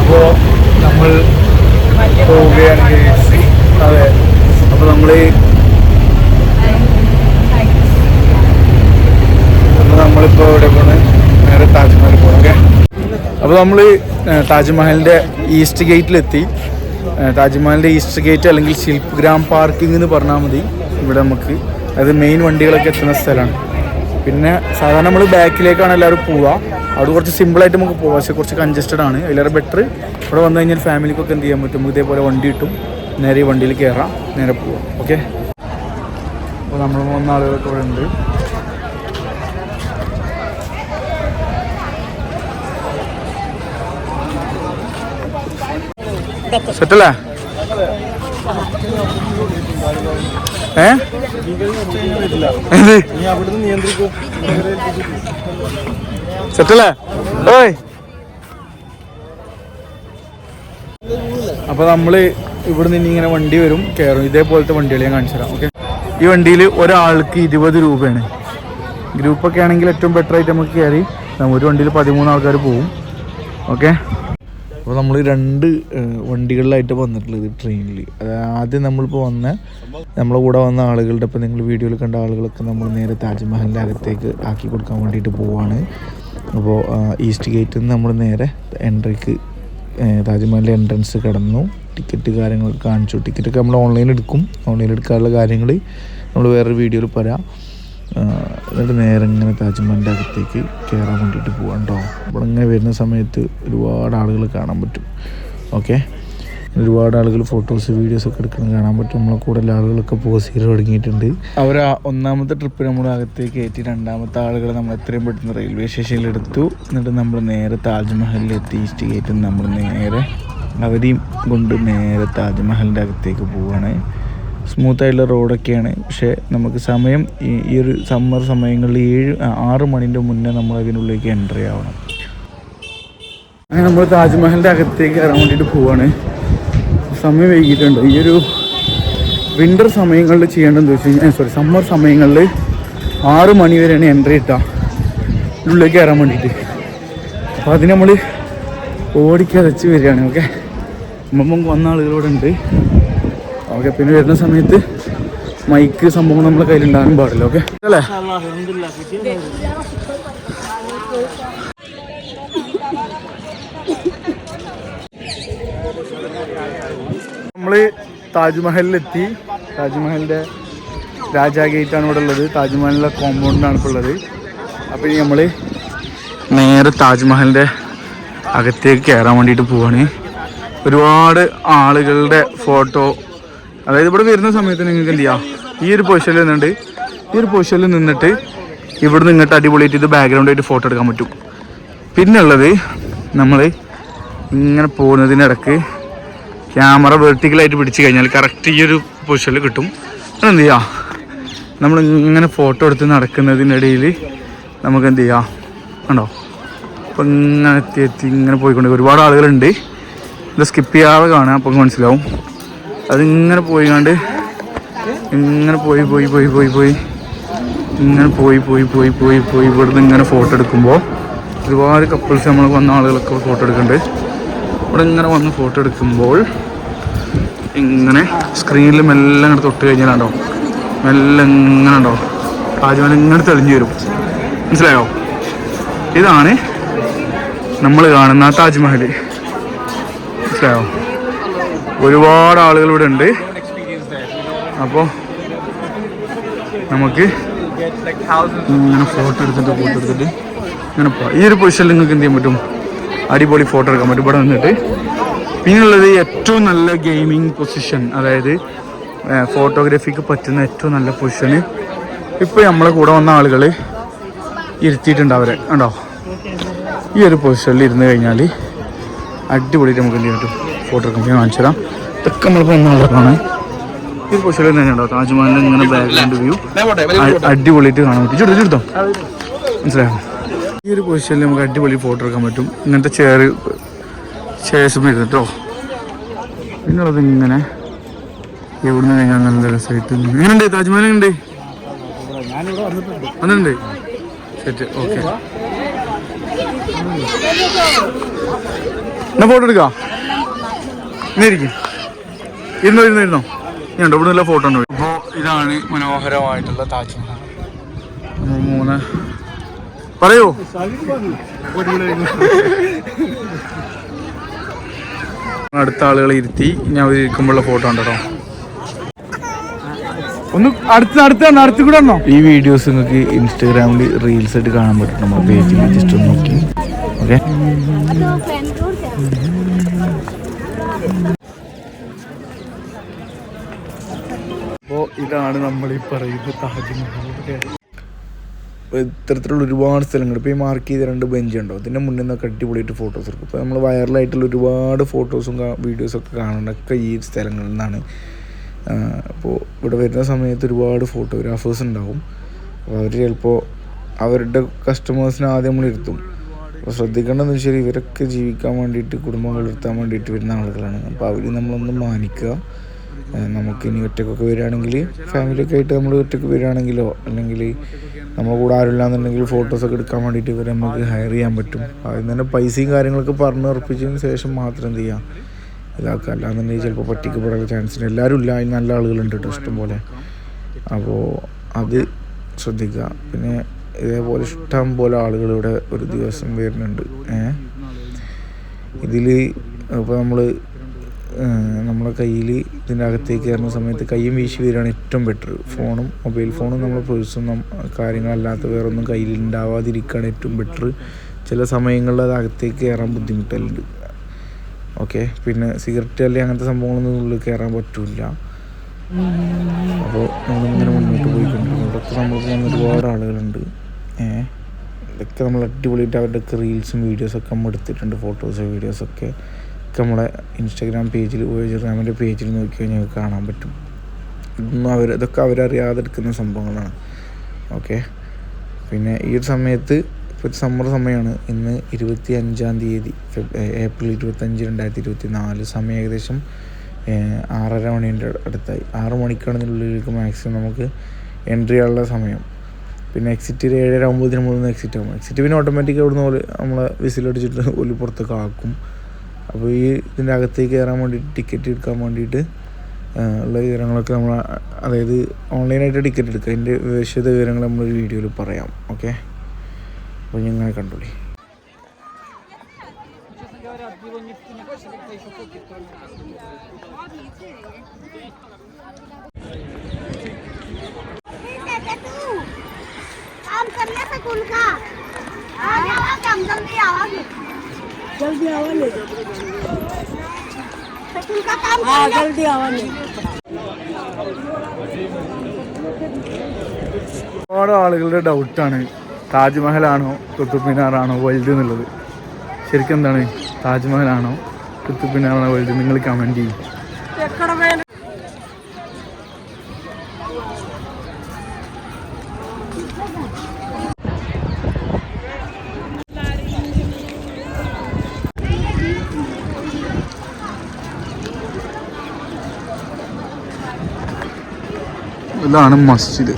അപ്പോൾ നമ്മൾ പോവുകയാണ് guys. അതെ അപ്പോൾ നമ്മൾ അപ്പോൾ നമ്മളിപ്പോൾ ഇവിടെ പോണ് നേരെ താജ്മഹൽ പോകാം ഓക്കെ അപ്പോൾ നമ്മൾ താജ്മഹലിന്റെ ഈസ്റ്റ് ഗേറ്റിലെത്തി. താജ്മഹലിന്റെ ഈസ്റ്റ് ഗേറ്റ് അല്ലെങ്കിൽ ശില്പ് ഗ്രാം പാർക്കിംഗ് എന്ന് പറഞ്ഞാൽ മതി. ഇവിടെ നമുക്ക് അത് മെയിൻ വണ്ടികളൊക്കെ എത്തുന്ന സ്ഥലമാണ്. പിന്നെ സാധാരണ നമ്മൾ ബാക്കിലേക്കാണ് എല്ലാവരും പോവുക. അവിടെ കുറച്ച് സിമ്പിളായിട്ട് നമുക്ക് പോവാം. പക്ഷേ കുറച്ച് കൺജസ്റ്റഡ് ആണ്. അതിലേറെ ബെറ്റർ ഇവിടെ വന്നു കഴിഞ്ഞാൽ ഫാമിലിക്കൊക്കെ എന്ത് ചെയ്യാൻ പറ്റും? ഇതേപോലെ വണ്ടി കിട്ടും. നേരെ വണ്ടിയിൽ കയറാം. നേരെ പോവാം. ഓക്കെ അപ്പോൾ നമ്മൾ മൂന്നാളുകളൊക്കെ ഇവിടെ ഉണ്ട്. സെറ്റല്ലേ? ഏ? ഓയ്. അപ്പൊ നമ്മൾ ഇവിടെ നിന്ന് ഇങ്ങനെ വണ്ടി വരും കയറും ഇതേപോലത്തെ വണ്ടികൾ ഞാൻ കാണിച്ചു തരാം ഓക്കെ? ഈ വണ്ടിയിൽ ഒരാൾക്ക് ഇരുപത് രൂപയാണ്. ഗ്രൂപ്പൊക്കെ ആണെങ്കിൽ ഏറ്റവും ബെറ്റർ ആയിട്ട് നമുക്ക് കയറി നമ്മൾ ഒരു വണ്ടിയിൽ പതിമൂന്ന് ആൾക്കാർ പോവും ഓക്കെ? അപ്പോൾ നമ്മൾ രണ്ട് വണ്ടികളിലായിട്ട് വന്നിട്ടുള്ളത് ട്രെയിനിൽ ആദ്യം നമ്മളിപ്പോൾ വന്ന നമ്മളെ കൂടെ വന്ന ആളുകളുടെ ഇപ്പോൾ നിങ്ങൾ വീഡിയോയിൽ കണ്ട ആളുകളൊക്കെ നമ്മൾ നേരെ താജ്മഹലിന്റെ അകത്തേക്ക് ആക്കി കൊടുക്കാൻ വേണ്ടിയിട്ട് പോവാണ്. അപ്പോൾ ഈസ്റ്റ് ഗേറ്റിൽ നിന്ന് നമ്മൾ നേരെ എൻട്രിക്ക് താജ്മഹലിന്റെ എൻട്രൻസ് കടന്നു. ടിക്കറ്റ് കാര്യങ്ങളൊക്കെ കാണിച്ചു. ടിക്കറ്റൊക്കെ നമ്മൾ ഓൺലൈനിൽ എടുക്കും. ഓൺലൈനിൽ എടുക്കാനുള്ള കാര്യങ്ങൾ നമ്മൾ വേറൊരു വീഡിയോയിൽ പറയാം. എന്നിട്ട് നേരെ ഇങ്ങനെ താജ്മഹലിന്റെ അകത്തേക്ക് കയറാൻ വേണ്ടിയിട്ട് പോകാം കേട്ടോ ഇവിടെ ഇങ്ങനെ വരുന്ന സമയത്ത് ഒരുപാട് ആളുകൾ കാണാൻ പറ്റും. ഓക്കെ? ഒരുപാട് ആളുകൾ ഫോട്ടോസ് വീഡിയോസ് ഒക്കെ എടുക്കുന്നത് കാണാൻ പറ്റും. നമ്മളെ കൂടുതൽ ആളുകളൊക്കെ പോസ് ചെയ്ത് തുടങ്ങിയിട്ടുണ്ട്. അവർ ഒന്നാമത്തെ ട്രിപ്പ് നമ്മൾ അകത്തേക്ക് കയറ്റി രണ്ടാമത്തെ ആളുകൾ നമ്മൾ എത്രയും പെട്ടെന്ന് റെയിൽവേ സ്റ്റേഷനിൽ എടുത്തു. എന്നിട്ട് നമ്മൾ നേരെ താജ്മഹലിൽ എത്തി ഈസ്റ്റ് ഗേറ്റിൽ നമ്മൾ നേരെ അവരെയും കൊണ്ട് നേരെ താജ്മഹലിന്റെ അകത്തേക്ക് പോവുകയാണ് സ്മൂത്ത് ആയിട്ടുള്ള റോഡൊക്കെയാണ്. പക്ഷേ നമുക്ക് സമയം ഈ ഒരു സമ്മർ സമയങ്ങളിൽ ഏഴ് ആറ് മണിന്റെ മുന്നേ നമ്മൾ അതിനുള്ളിലേക്ക് എൻട്രി ആവണം. അങ്ങനെ നമ്മൾ താജ്മഹലിന്റെ അകത്തേക്ക് കയറാൻ വേണ്ടിയിട്ട് പോവാണ്. സമയം വൈകിട്ടുണ്ട് ഈ ഒരു വിന്റർ സമയങ്ങളിൽ ചെയ്യേണ്ടതെന്ന് വെച്ച് കഴിഞ്ഞാൽ സോറി സമ്മർ സമയങ്ങളിൽ ആറ് മണി വരെയാണ് എൻട്രി ഇട്ടാ ഉള്ളിലേക്ക് കയറാൻ വേണ്ടിയിട്ട്. അപ്പോൾ അതിന് നമ്മൾ ഓടിക്കതച്ച് വരികയാണ് ഓക്കെ നമ്മൾ വന്ന ആളുകളോട് ഉണ്ട് ഓക്കെ പിന്നെ വരുന്ന സമയത്ത് മൈക്ക് സംഭവം നമ്മളെ കയ്യിലുണ്ടാകാൻ പാടില്ല ഓക്കെ? അല്ലേ? നമ്മൾ താജ്മഹലിലെത്തി. താജ്മഹലിന്റെ രാജാ ഗേറ്റാണ് ഇവിടെ ഉള്ളത് താജ്മഹലിലെ കോമ്പൗണ്ടാണ് ഇപ്പോൾ ഉള്ളത്. അപ്പോൾ ഇനി നമ്മൾ നേരെ താജ്മഹലിന്റെ അകത്തേക്ക് കയറാൻ വേണ്ടിയിട്ട് പോവാണ്. ഒരുപാട് ആളുകളുടെ ഫോട്ടോ അതായത് ഇവിടെ വരുന്ന സമയത്ത് നിങ്ങൾക്ക് എന്ത് ചെയ്യാം? ഈ ഒരു പൊസിഷനിൽ നിന്നുണ്ട് ഈ ഒരു പൊസിഷനിൽ നിന്നിട്ട് ഇവിടെ ഇങ്ങോട്ട് അടിപൊളിയായിട്ട് ഇത് ബാക്ക്ഗ്രൗണ്ടായിട്ട് ഫോട്ടോ എടുക്കാൻ പറ്റും. പിന്നുള്ളത് നമ്മൾ ഇങ്ങനെ പോകുന്നതിനിടക്ക് ക്യാമറ വെർട്ടിക്കലായിട്ട് പിടിച്ചു കഴിഞ്ഞാൽ കറക്റ്റ് ഈ ഒരു പൊസിഷനിൽ കിട്ടും. അത് എന്ത് ചെയ്യാം? നമ്മൾ ഇങ്ങനെ ഫോട്ടോ എടുത്ത് നടക്കുന്നതിനിടയിൽ നമുക്ക് എന്ത് ചെയ്യാം? കണ്ടോ? അപ്പം ഇങ്ങനെ എത്തി എത്തി ഇങ്ങനെ പോയിക്കൊണ്ട് ഒരുപാട് ആളുകളുണ്ട്. ഇത് സ്കിപ്പ് ചെയ്യാതെ കാണാം അപ്പം മനസ്സിലാവും. അതിങ്ങനെ പോയി കണ്ട് ഇങ്ങനെ പോയി പോയി പോയി പോയി പോയി. ഇങ്ങനെ പോയി പോയി പോയി പോയി പോയി. ഇവിടുന്ന് ഇങ്ങനെ ഫോട്ടോ എടുക്കുമ്പോൾ ഒരുപാട് കപ്പിൾസ് നമ്മൾ വന്ന ആളുകളൊക്കെ ഫോട്ടോ എടുക്കുന്നുണ്ട് ഇവിടെ ഇങ്ങനെ വന്ന് ഫോട്ടോ എടുക്കുമ്പോൾ ഇങ്ങനെ സ്ക്രീനിൽ മെല്ലെ ഇങ്ങനെ തൊട്ട് കഴിഞ്ഞാലുണ്ടോ? മെല്ലെ ഇങ്ങനെ ഉണ്ടോ താജ്മഹൽ ഇങ്ങനെ തെളിഞ്ഞു വരും. മനസ്സിലായോ? ഇതാണ് നമ്മൾ കാണുന്ന താജ്മഹൽ മനസ്സിലായോ? ഒരുപാട് ആളുകൾ ഇവിടെ ഉണ്ട്. അപ്പോൾ നമുക്ക് ഇങ്ങനെ ഫോട്ടോ എടുത്തിട്ട് ഫോട്ടോ എടുത്തിട്ട് ഇങ്ങനെ ഈ ഒരു പൊസിഷനിൽ നിങ്ങൾക്ക് എന്ത് ചെയ്യാൻ പറ്റും? അടിപൊളി ഫോട്ടോ എടുക്കാൻ പറ്റും. ഇവിടെ നിന്നിട്ട് പിന്നുള്ളത് ഏറ്റവും നല്ല ഗെയിമിംഗ് പൊസിഷൻ അതായത് ഫോട്ടോഗ്രാഫിക്ക് പറ്റുന്ന ഏറ്റവും നല്ല പൊസിഷന് ഇപ്പോൾ നമ്മളെ കൂടെ വന്ന ആളുകൾ ഇരുത്തിയിട്ടുണ്ട് അവരെ. ഉണ്ടോ ഈ ഒരു പൊസിഷനിൽ ഇരുന്ന് കഴിഞ്ഞാൽ അടിപൊളിയിട്ട് നമുക്ക് എന്ത് ചെയ്യാൻ പറ്റും? ഫോട്ടോ എടുക്കാൻ ഞാൻ കാണിച്ചു തരാം ഇതൊക്കെ നമ്മളിപ്പോൾ വന്ന ആളുകളാണ് ഈ പൊസിഷനിൽ തന്നെ ഉണ്ടോ താജ്മഹലിന്റെ ഇങ്ങനെ ബാക്ക്ഗ്രൗണ്ട് വ്യൂ അടിപൊളിയായിട്ട് കാണാൻ പറ്റും. ചുടും ചുടുത്തോ മനസ്സിലായോ? ഈ ഒരു പൊസിഷനിൽ നമുക്ക് അടിപൊളി ഫോട്ടോ എടുക്കാൻ പറ്റും. ഇങ്ങനത്തെ ചെയർ ശേഷം ഇരുന്നിട്ടോ പിന്നുള്ളത് ഇങ്ങനെ എവിടുന്ന് ഞാൻ നല്ല സൈറ്റ് എങ്ങനെയുണ്ട്? താജ്മഹൽ ഉണ്ട് വന്നിട്ടുണ്ട് സെറ്റ് ഓക്കെ എന്നാ ഫോട്ടോ എടുക്കാം? ഇന്നിരിക്കും. ഇരുന്നോ ഇരുന്നോ ഇരുന്നോ. ഞാൻ ഇവിടെ നല്ല ഫോട്ടോ ഉണ്ട് അപ്പോൾ ഇതാണ് മനോഹരമായിട്ടുള്ള താജ്മഹൽ. മൂന്ന്. പറയൂ. അടുത്ത ആളുകളെ ഇരുത്തി ഞാൻ അവർ ഇരിക്കുമ്പോഴുള്ള ഫോട്ടോ ഉണ്ടോ ഒന്ന് അടുത്ത് അടുത്ത് അടുത്ത് കൂടെ ഉണ്ടോ ഈ വീഡിയോസ് നിങ്ങൾക്ക് ഇൻസ്റ്റാഗ്രാമിൽ റീൽസ് ആയിട്ട് കാണാൻ പറ്റും. നമ്മുടെ പേജിൽ ജസ്റ്റ് ഒന്ന് നോക്കി. ഓക്കെ അപ്പോൾ ഇതാണ് നമ്മൾ ഈ പറയുന്ന താജ്മഹൽ ഇത്തരത്തിലുള്ള ഒരുപാട് സ്ഥലങ്ങൾ ഇപ്പോൾ ഈ മാർക്ക് ചെയ്ത രണ്ട് ബെഞ്ച് ഉണ്ടോ? ഇതിന്റെ മുന്നിൽ നിന്നൊക്കെ അടിപൊളിയായിട്ട് ഫോട്ടോസ് എടുക്കും. ഇപ്പോൾ നമ്മൾ വൈറലായിട്ടുള്ള ഒരുപാട് ഫോട്ടോസും വീഡിയോസൊക്കെ കാണുന്നതൊക്കെ ഈ സ്ഥലങ്ങളിൽ നിന്നാണ്. അപ്പോൾ ഇവിടെ വരുന്ന സമയത്ത് ഒരുപാട് ഫോട്ടോഗ്രാഫേഴ്സ് ഉണ്ടാവും. അപ്പോൾ അവർ ചിലപ്പോൾ അവരുടെ കസ്റ്റമേഴ്സിനെ ആദ്യം നമ്മൾ ഇരുത്തും. അപ്പോൾ ശ്രദ്ധിക്കേണ്ടതെന്ന് വെച്ചാൽ ഇവരൊക്കെ ജീവിക്കാൻ വേണ്ടിയിട്ട് കുടുംബം വളർത്താൻ വേണ്ടിയിട്ട് വരുന്ന ആളുകളാണ്. അപ്പോൾ അവർ നമ്മളൊന്ന് മാനിക്കുക. നമുക്ക് ഇനി ഒറ്റക്കൊക്കെ വരികയാണെങ്കിൽ ഫാമിലിയൊക്കെ ആയിട്ട് നമ്മൾ ഒറ്റയ്ക്ക് വരികയാണെങ്കിലോ അല്ലെങ്കിൽ നമ്മളെ കൂടെ ആരുമില്ലാന്നുണ്ടെങ്കിൽ ഫോട്ടോസൊക്കെ എടുക്കാൻ വേണ്ടിയിട്ട് ഇവരെ നമുക്ക് ഹയർ ചെയ്യാൻ പറ്റും. അതിന് തന്നെ പൈസയും കാര്യങ്ങളൊക്കെ പറഞ്ഞ് ഉറപ്പിച്ചതിന് ശേഷം മാത്രം എന്ത് ചെയ്യാം? ഇതാക്കുക. അല്ലാന്നുണ്ടെങ്കിൽ ചിലപ്പോൾ പറ്റിക്കപ്പെടാൻ ചാൻസ് ഉണ്ട് എല്ലാവരും ഇല്ല. അതിന് നല്ല ആളുകളുണ്ട് കേട്ടോ ഇഷ്ടംപോലെ അപ്പോൾ അത് ശ്രദ്ധിക്കുക. പിന്നെ ഇതേപോലെ ഇഷ്ടം പോലെ ആളുകൾ ഇവിടെ ഒരു ദിവസം വരുന്നുണ്ട്. ഏഹ്? ഇതിൽ ഇപ്പോൾ നമ്മൾ നമ്മളെ കയ്യിൽ ഇതിന്റെ അകത്തേക്ക് കയറുന്ന സമയത്ത് കയ്യും വീശി വരികയാണ് ഏറ്റവും ബെറ്റർ ഫോണും മൊബൈൽ ഫോണും നമ്മളെ പേഴ്സും കാര്യങ്ങളല്ലാത്ത വേറൊന്നും കയ്യിൽ ഉണ്ടാവാതിരിക്കുകയാണ് ഏറ്റവും ബെറ്റർ ചില സമയങ്ങളിൽ അത് അകത്തേക്ക് കയറാൻ ബുദ്ധിമുട്ടലുണ്ട്. ഓക്കെ പിന്നെ സിഗരറ്റ് അല്ലെങ്കിൽ അങ്ങനത്തെ സംഭവങ്ങളൊന്നും ഉള്ളിൽ കയറാൻ പറ്റില്ല. അപ്പോൾ നമ്മളിങ്ങനെ മുന്നോട്ട് പോയിക്കൊണ്ടിരിക്കും ഇവിടുത്തെ നമ്മൾക്ക് വന്ന ഒരുപാട് ആളുകളുണ്ട്. ഏഹ് ഇതൊക്കെ നമ്മൾ അടിപൊളിയായിട്ട് അവരുടെയൊക്കെ റീൽസും വീഡിയോസൊക്കെ നമ്മൾ എടുത്തിട്ടുണ്ട് ഫോട്ടോസ് വീഡിയോസൊക്കെ നമ്മളെ ഇൻസ്റ്റാഗ്രാം പേജിൽ റാമിന്റെ പേജിൽ നോക്കി കഴിഞ്ഞാൽ കാണാൻ പറ്റും. ഇതൊന്നും അവർ ഇതൊക്കെ അവരറിയാതെ എടുക്കുന്ന സംഭവങ്ങളാണ്. ഓക്കെ പിന്നെ ഈ ഒരു സമയത്ത് ഇപ്പോൾ സമ്മർ സമയമാണ് ഇന്ന് ഇരുപത്തി അഞ്ചാം തീയതി ഏപ്രിൽ ഇരുപത്തഞ്ച് രണ്ടായിരത്തി ഇരുപത്തി നാല് സമയം ഏകദേശം ആറര മണീന്റെ അടുത്തായി. ആറ് മണിക്കാണ് മാക്സിമം നമുക്ക് എൻട്രി ആയുള്ള സമയം. പിന്നെ എക്സിറ്റ് ഒരു ഏഴര ഒമ്പതിന് മുകളിൽ നിന്ന് എക്സിറ്റ് ആകും എക്സിറ്റ് പിന്നെ ഓട്ടോമാറ്റിക് അവിടുന്ന് പോലെ നമ്മളെ വിസിലടിച്ചിട്ട് ഒലി പുറത്തൊക്കെ ആക്കും. അപ്പോൾ ഈ ഇതിൻ്റെ അകത്തേക്ക് കയറാൻ വേണ്ടിയിട്ട് ടിക്കറ്റ് എടുക്കാൻ വേണ്ടിയിട്ട് ആ, ഉള്ള വിവരങ്ങളൊക്കെ നമ്മൾ അതായത് ഓൺലൈനായിട്ട് ടിക്കറ്റ് എടുക്കുക അതിൻ്റെ വിശദ വിവരങ്ങൾ നമ്മൾ വീഡിയോയിൽ പറയാം ഓക്കെ അപ്പോൾ ഞങ്ങൾ കണ്ടോളി काम करना स्कूल का आ जाओ काम जल्दी आवागे જલ્દી આવવાની હા જલ્દી આવવાની ഒരുപാട് ആളുകളുടെ ഡൗട്ടാണ് താജ്മഹലാണോ കുത്തുബ്മിനാറാണോ വലുത് എന്നുള്ളത്. ശരിക്കും എന്താണ്? താജ്മഹലാണോ കുത്തുബ്മിനാറാണോ വലുത് നിങ്ങൾ കമന്റ് ചെയ്യും. ഇതാണ് മസ്ജിദ്.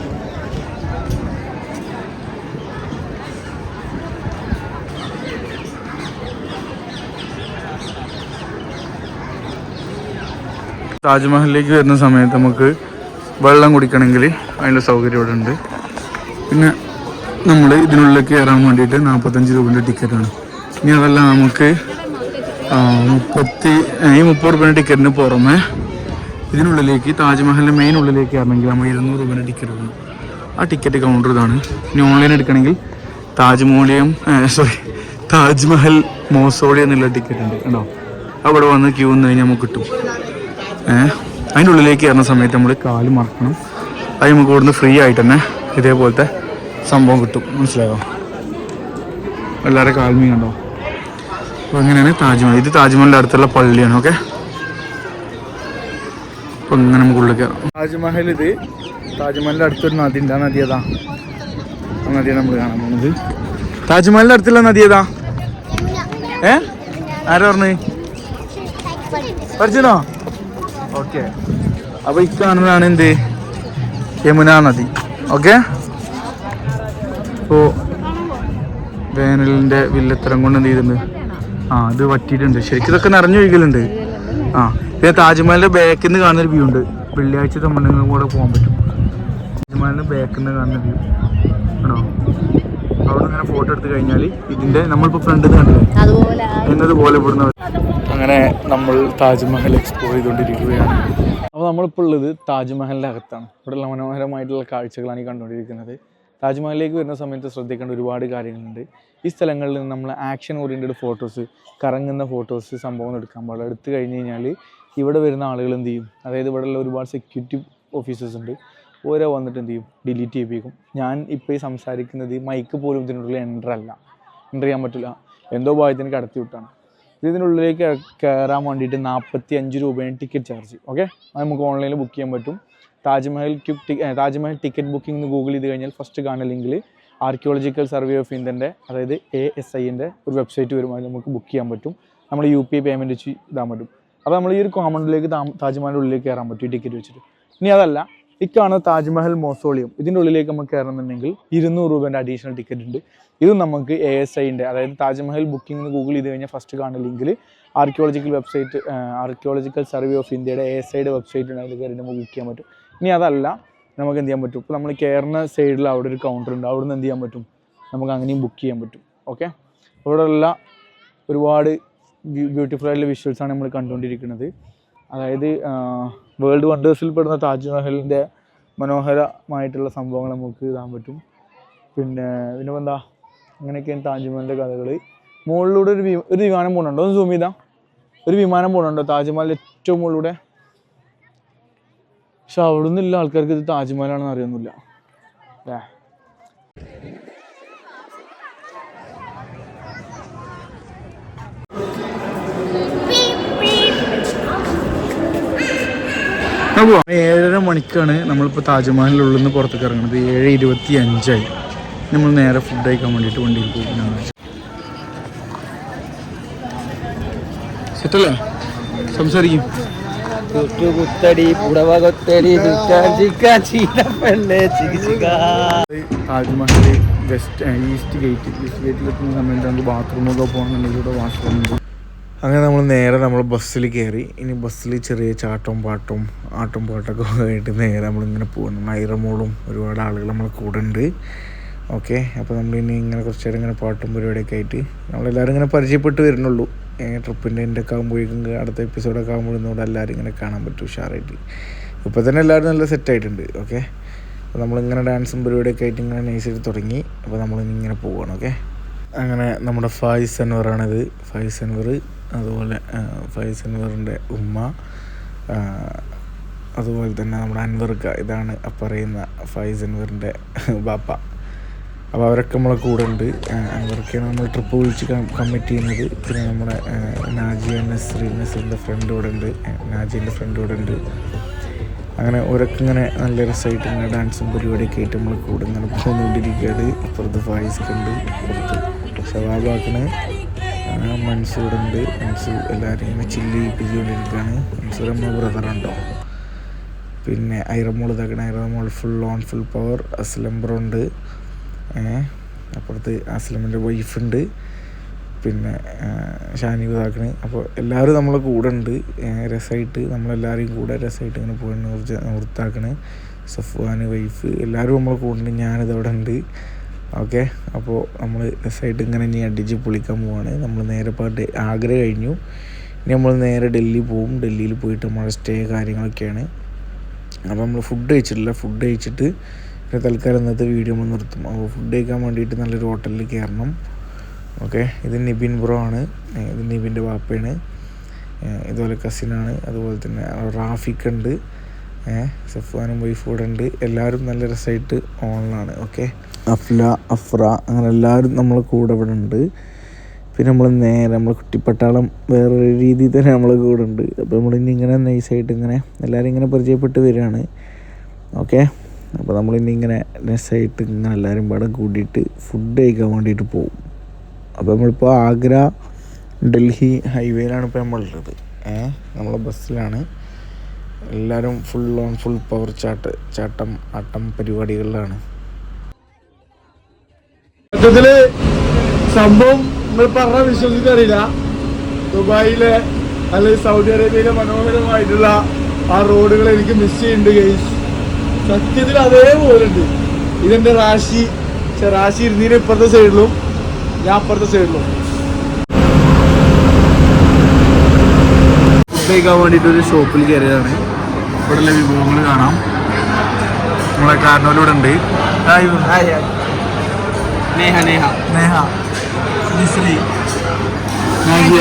താജ്മഹലിലേക്ക് വരുന്ന സമയത്ത് നമുക്ക് വെള്ളം കുടിക്കണമെങ്കിൽ അതിന്റെ സൗകര്യം ഇവിടെ ഉണ്ട്. പിന്നെ നമ്മൾ ഇതിനുള്ളിലേക്ക് കയറാൻ വേണ്ടിയിട്ട് നാൽപ്പത്തഞ്ച് രൂപന്റെ ടിക്കറ്റാണ്. ഇനി അതല്ല നമുക്ക് മുപ്പത്തി ഈ മുപ്പത് രൂപേന്റെ ടിക്കറ്റിന് പുറമെ ഇതിനുള്ളിലേക്ക് താജ്മഹലിന്റെ മെയിൻ ഉള്ളിലേക്ക് ആണെങ്കിൽ നമ്മൾ ഇരുന്നൂറ് രൂപ ടിക്കറ്റ് എടുക്കും ആ ടിക്കറ്റ് കൗണ്ടർ ഇതാണ്. ഇനി ഓൺലൈൻ എടുക്കണമെങ്കിൽ താജ്മോളിയം സോറി താജ്മഹൽ മോസോളി എന്നുള്ള ടിക്കറ്റ് ഉണ്ട് കേട്ടോ. അവിടെ വന്ന് ക്യൂ നിന്ന് കഴിഞ്ഞാൽ നമുക്ക് കിട്ടും. അതിന്റെ ഉള്ളിലേക്ക് ഇറങ്ങുന്ന സമയത്ത് നമ്മൾ കാൽ മറക്കണം. അത് നമുക്ക് ഇവിടുന്ന് ഫ്രീ ആയിട്ട് തന്നെ ഇതേപോലത്തെ സംഭവം കിട്ടും. മനസ്സിലായോ? എല്ലാവരും കാൽമീ കണ്ടോ? അപ്പോൾ അങ്ങനെയാണ് താജ്മഹൽ. ഇത് താജ്മഹലിന്റെ അടുത്തുള്ള പള്ളിയാണ് ഓക്കെ ഇങ്ങനെ നമുക്ക് കയറാം താജ്മഹൽ ഇത്. താജ്മഹലിന്റെ അടുത്തൊരു നദി ഉണ്ട്. ആ നദി ഏതാ? ആ നദിയാണ് നമ്മൾ കാണാൻ പോകുന്നത്. താജ്മഹലിന്റെ അടുത്തുള്ള നദി ഏതാ? ഏ? ആരാ പറഞ്ഞു? പഠിച്ചോ ഓക്കെ. അപ്പൊ ഈ കാണുന്നതാണ് എന്ത്? യമുന നദി. ഓക്കെ? അപ്പോ വേനലിന്റെ വില്ലത്തരം കൊണ്ട് എന്ത് ചെയ്തിട്ടുണ്ട്? ആ ഇത് വറ്റിയിട്ടുണ്ട്. ശരിക്കും ഇതൊക്കെ നിറഞ്ഞു ഒഴുകലുണ്ട്. ആ. പിന്നെ താജ്മഹലിന്റെ ബാക്കിൽ നിന്ന് കാണുന്ന ഒരു വ്യൂ ഉണ്ട്. വെള്ളിയാഴ്ച തമിഴ്നാടും കൂടെ പോകാൻ പറ്റും. താജ്മഹലിന്റെ ബാക്കിൽ നിന്ന് കാണുന്ന വ്യൂ ആണോ? അവിടെ ഇങ്ങനെ ഫോട്ടോ എടുത്ത് കഴിഞ്ഞാൽ ഇതിന്റെ നമ്മളിപ്പോ ഫ്രണ്ട് കണ്ടില്ലേ? എന്നതുപോലെ ഇവിടുന്ന് അങ്ങനെ നമ്മൾ താജ്മഹൽ എക്സ്പ്ലോർ ചെയ്തുകൊണ്ടിരിക്കുകയാണ് അപ്പോൾ നമ്മളിപ്പോൾ ഉള്ളത് താജ്മഹലിന്റെ അകത്താണ്. ഇവിടെയുള്ള മനോഹരമായിട്ടുള്ള കാഴ്ചകളാണ് ഈ കണ്ടുകൊണ്ടിരിക്കുന്നത്. താജ്മഹലിലേക്ക് വരുന്ന സമയത്ത് ശ്രദ്ധിക്കേണ്ട ഒരുപാട് കാര്യങ്ങളുണ്ട്. ഈ സ്ഥലങ്ങളിൽ നിന്ന് നമ്മൾ ആക്ഷൻ ഓറിയന്റഡ് ഫോട്ടോസ് കറങ്ങുന്ന ഫോട്ടോസ് സംഭവം എടുക്കാൻ പാടില്ല. എടുത്തു കഴിഞ്ഞ് കഴിഞ്ഞാൽ ഇവിടെ വരുന്ന ആളുകൾ എന്ത് ചെയ്യും? അതായത് ഇവിടെയുള്ള ഒരുപാട് സെക്യൂരിറ്റി ഓഫീസേഴ്സ് ഉണ്ട്. ഓരോ വന്നിട്ട് എന്ത് ചെയ്യും? ഡിലീറ്റ് ചെയ്യിപ്പിക്കും. ഞാൻ ഇപ്പോൾ ഈ സംസാരിക്കുന്നത് മൈക്ക് പോലും ഇതിനുള്ളിൽ എന്റർ അല്ല. എന്റർ ചെയ്യാൻ പറ്റില്ല. എന്തോ ഭാഗ്യത്തിന് കടത്തി വിട്ടാണ്. ഇത് ഇതിനുള്ളിലേക്ക് കയറാൻ വേണ്ടിയിട്ട് നാൽപ്പത്തി അഞ്ച് രൂപയാണ് ടിക്കറ്റ് ചാർജ് ഓക്കെ നമുക്ക് ഓൺലൈനിൽ ബുക്ക് ചെയ്യാൻ പറ്റും. താജ്മഹൽ താജ്മഹൽ ടിക്കറ്റ് ബുക്കിംഗ് എന്ന് ഗൂഗിൾ ചെയ്ത് കഴിഞ്ഞാൽ ഫസ്റ്റ് കാണുന്ന ലിങ്കിൽ ആർക്കിയോളജിക്കൽ സർവേ ഓഫ് ഇന്ത്യന്റെ അതായത് എ എസ് ഐന്റെ ഒരു വെബ്സൈറ്റ് വരും നമുക്ക് ബുക്ക് ചെയ്യാൻ പറ്റും. നമ്മൾ യു പി ഐ പേയ്മെന്റ് വെച്ച് ഇതാൻ പറ്റും. അപ്പോൾ നമ്മൾ ഈ ഒരു കോമണിലേക്ക് താജ്മഹലിന്റെ ഉള്ളിലേക്ക് കയറാൻ പറ്റും ടിക്കറ്റ് വെച്ചിട്ട്. ഇനി അതല്ല കാണുന്ന താജ്മഹൽ മോസോളിയം. ഇതിന്റെ ഉള്ളിലേക്ക് നമുക്ക് കയറണമെന്നുണ്ടെങ്കിൽ ഇരുന്നൂറ് രൂപേന്റെ അഡീഷണൽ ടിക്കറ്റ് ഉണ്ട്. ഇത് നമുക്ക് എ എസ് ഐന്റെ അതായത് താജ്മഹൽ ബുക്കിംഗ് ഗൂഗിൾ ചെയ്ത് കഴിഞ്ഞാൽ ഫസ്റ്റ് കാണുന്ന ലിങ്കിൽ archaeological website archaeological survey of ഇന്ത്യയുടെ എ എസ് ഐയുടെ വെബ്സൈറ്റ് ഉണ്ട്. കയറി നമുക്ക് ബുക്ക് ചെയ്യാൻ പറ്റും. ഇനി അതല്ല നമുക്ക് എന്ത് ചെയ്യാൻ പറ്റും? ഇപ്പോൾ നമ്മൾ കയറുന്ന സൈഡിൽ അവിടെ ഒരു കൗണ്ടർ ഉണ്ട്. അവിടെ നിന്ന് എന്ത് ചെയ്യാൻ പറ്റും? നമുക്ക് അങ്ങനെയും ബുക്ക് ചെയ്യാൻ പറ്റും. ഓക്കെ അവിടെയുള്ള ഒരുപാട് ബ്യൂട്ടിഫുൾ ആയിട്ടുള്ള ആണ് നമ്മൾ കണ്ടുകൊണ്ടിരിക്കുന്നത് അതായത് വേൾഡ് വണ്ടേഴ്സിൽ പെടുന്ന താജ്മഹലിന്റെ മനോഹരമായിട്ടുള്ള സംഭവങ്ങൾ നമുക്ക് ഇതാൻ പറ്റും. പിന്നെ പിന്നെ എന്താ? അങ്ങനെയൊക്കെയാണ് താജ്മഹലിന്റെ കഥകൾ മുകളിലൂടെ ഒരു ഒരു വിമാനം പോകുന്നുണ്ടോ? ഒന്ന് സൂം ചെയ്താ. ഒരു വിമാനം പോകുന്നുണ്ടോ? താജ്മഹലിന്റെ ഏറ്റവും മുകളിലൂടെ. പക്ഷെ അവിടെ നിന്നുള്ള ആൾക്കാർക്ക് ഇത് താജ്മഹലാണെന്ന് അറിയൊന്നുമില്ല. അല്ലേ അപ്പോൾ ഏഴര മണിക്കാണ് നമ്മളിപ്പോൾ താജ്മഹലിന്റെ ഉള്ളിൽ നിന്ന് പുറത്തേക്ക് ഇറങ്ങുന്നത് ഏഴ് ഇരുപത്തി അഞ്ചായി നമ്മൾ നേരെ ഫുഡ് കഴിക്കാൻ വേണ്ടിയിട്ട് വണ്ടിയിൽ പോകുന്നതാണ്. സെറ്റല്ലേ? സംസാരിക്കും. Taj Mahal west east gate east ഗേറ്റിൽ എത്തുന്ന സമയത്ത് നമുക്ക് ബാത്റൂമൊക്കെ പോകണമെന്നുണ്ടെങ്കിൽ ഇവിടെ വാഷ്റൂം ഉണ്ട് അങ്ങനെ നമ്മൾ നേരെ നമ്മൾ ബസ്സിൽ കയറി. ഇനി ബസ്സിൽ ചെറിയ ചാട്ടവും പാട്ടും ആട്ടും പാട്ടൊക്കെ ആയിട്ട് നേരെ നമ്മളിങ്ങനെ പോകുന്നു നൈറമോളും ഒരുപാട് ആളുകൾ നമ്മളെ കൂടെ ഉണ്ട്. ഓക്കെ അപ്പോൾ ഇനി ഇങ്ങനെ കുറച്ച് നേരം ഇങ്ങനെ പാട്ടും പരിപാടിയൊക്കെ ആയിട്ട് നമ്മളെല്ലാവരും ഇങ്ങനെ പരിചയപ്പെട്ട് വരുന്നുള്ളൂ. ട്രിപ്പിന്റെ എന്റെ ഒക്കെ ആകുമ്പോഴേക്കും അടുത്ത എപ്പിസോഡൊക്കെ ആകുമ്പോഴൊന്നും എല്ലാവരും ഇങ്ങനെ കാണാൻ പറ്റും ഉഷാറായിട്ട്. ഇപ്പോൾ തന്നെ എല്ലാവരും നല്ല സെറ്റായിട്ടുണ്ട് ഓക്കെ അപ്പോൾ നമ്മളിങ്ങനെ ഡാൻസും പരിപാടിയൊക്കെ ആയിട്ട് ഇങ്ങനെ നൈസായിട്ട് തുടങ്ങി. അപ്പോൾ നമ്മളിങ്ങനെ പോവുകയാണ് ഓക്കെ അങ്ങനെ നമ്മുടെ ഫായിസ് അൻവറാണിത് ഫായിസ് അൻവർ അതുപോലെ ഫൈസ് അൻവറിന്റെ ഉമ്മ അതുപോലെ തന്നെ നമ്മുടെ അൻവർക്ക ഇതാണ് പറയുന്ന ഫൈസ് അൻവറിന്റെ ബാപ്പ. അപ്പോൾ അവരൊക്കെ നമ്മളെ കൂടെ ഉണ്ട്. അവർക്കാണ് നമ്മൾ ട്രിപ്പ് വിളിച്ച് കമ്മിറ്റ് ചെയ്യുന്നത്. പിന്നെ നമ്മുടെ നാജി നാജിയ നസ്രി നസ്രിന്റെ ഫ്രണ്ട് ഇവിടെ ഉണ്ട്. നാജീന്റെ ഫ്രണ്ട് ഇവിടെ ഉണ്ട്. അങ്ങനെ ഓരൊക്കെ ഇങ്ങനെ നല്ല രസമായിട്ട് ഇങ്ങനെ ഡാൻസും പരിപാടിയൊക്കെ ആയിട്ട് നമ്മൾ കൂടെ ഇങ്ങനെ പോന്നുകൊണ്ടിരിക്കുകയാണ്. ഇപ്പുറത്ത് ഫായിസ് ഉണ്ട്. ഇപ്പുറത്ത് ഷവാബാക്കണ് മൻസൂർ ഉണ്ട് മൻസൂർ എല്ലാവരും ചില്ല് ചെയ്യിപ്പിച്ചുകൊണ്ടിരിക്കുകയാണ് മൻസൂർ നമ്മളെ ബ്രദറുണ്ടോ പിന്നെ ഐറമോൾ തകണ Airamol full on full power Aslam bro ഉണ്ട്. അപ്പുറത്ത് അസ്ലമിന്റെ വൈഫുണ്ട് പിന്നെ ഷാനി ഇതാക്കണ്. അപ്പോൾ എല്ലാവരും നമ്മളെ കൂടെ ഉണ്ട്. രസമായിട്ട് നമ്മളെല്ലാവരെയും കൂടെ രസമായിട്ട് ഇങ്ങനെ പോയി നൂർത്താക്കണ്. സഫ്വാന് വൈഫ് എല്ലാവരും നമ്മളെ കൂടെ ഉണ്ട്. ഞാനിതവിടെ ഉണ്ട്. ഓക്കെ അപ്പോൾ നമ്മൾ രസമായിട്ട് ഇങ്ങനെ ഇനി അടിച്ച് പൊളിക്കാൻ പോവാണ്. നമ്മൾ നേരെ പാട്ട് ആഗ്ര കഴിഞ്ഞു. ഇനി നമ്മൾ നേരെ ഡൽഹി പോവും. ഡൽഹിയിൽ പോയിട്ട് നമ്മുടെ സ്റ്റേ കാര്യങ്ങളൊക്കെയാണ്. അപ്പോൾ നമ്മൾ ഫുഡ് കഴിച്ചിട്ടില്ല. ഫുഡ് കഴിച്ചിട്ട് പിന്നെ തൽക്കാലം ഇന്നത്തെ വീഡിയോ നമ്മൾ നിർത്തും. അപ്പോൾ ഫുഡ് കഴിക്കാൻ വേണ്ടിയിട്ട് നല്ലൊരു ഹോട്ടലിൽ കയറണം. ഓക്കെ ഇത് നിബിൻ ബ്രോ ആണ്. ഇത് നിബിന്റെ വാപ്പയാണ്. ഇതുപോലെ കസിനാണ് അതുപോലെ തന്നെ റാഫിക്ക് ഉണ്ട്. സഫ്വാനും വൈഫ് കൂടെ ഉണ്ട്. എല്ലാവരും നല്ല രസമായിട്ട് ഓണിലാണ് ഓക്കെ. അഫ്ല അഫ്ര അങ്ങനെ എല്ലാവരും നമ്മളെ കൂടെ ഇവിടെ ഉണ്ട്. പിന്നെ നമ്മൾ നേരെ നമ്മൾ കുട്ടിപ്പട്ടാളം വേറൊരു രീതിയിൽ തന്നെ നമ്മളെ കൂടെ ഉണ്ട്. അപ്പോൾ നമ്മൾ ഇനി ഇങ്ങനെ നൈസായിട്ട് ഇങ്ങനെ എല്ലാവരും ഇങ്ങനെ പരിചയപ്പെട്ട് വരികയാണ്. ഓക്കെ അപ്പോൾ നമ്മളിനി ഇങ്ങനെ നൈസായിട്ട് ഇങ്ങനെ എല്ലാവരും പാടെ കൂടിയിട്ട് ഫുഡ് കഴിക്കാൻ വേണ്ടിയിട്ട് പോകും അപ്പോൾ നമ്മളിപ്പോൾ ആഗ്ര ഡൽഹി ഹൈവേയിലാണ് ഇപ്പോൾ നമ്മളുള്ളത്. ഏഹ് നമ്മളെ ബസ്സിലാണ്. എല്ലാവരും ഫുൾ ഓൺ ഫുൾ പവർ ചാട്ട് ചാട്ടം ആട്ടം പരിപാടികളിലാണ്. സത്യത്തിൽ സംഭവം നിങ്ങൾ പറഞ്ഞ വിശ്വസിക്കാറില്ല ദുബായിലെ അല്ലെങ്കിൽ സൗദി അറേബ്യയിലെ മനോഹരമായിട്ടുള്ള ആ റോഡുകൾ എനിക്ക് മിസ് ചെയ്യുന്നുണ്ട് ഗൈസ് സത്യത്തിൽ അതേപോലെ ഉണ്ട് ഇതെന്റെ റാശി. റാശി ഇരുന്നീര് ഇപ്പുറത്തെ സൈഡിലും ഞാൻ അപ്പുറത്തെ സൈഡിലും ഫുഡ് കഴിക്കാൻ വേണ്ടിയിട്ട് ഒരു ഷോപ്പിൽ കയറിയതാണ്. ഇവിടെയുള്ള വിഭവങ്ങൾ കാണാം. നമ്മളെ കാരണവരിവിടെ ഉണ്ട്. ഹായ് നേഹ നേഹ നേഹ നിസ്ലി നാജിയ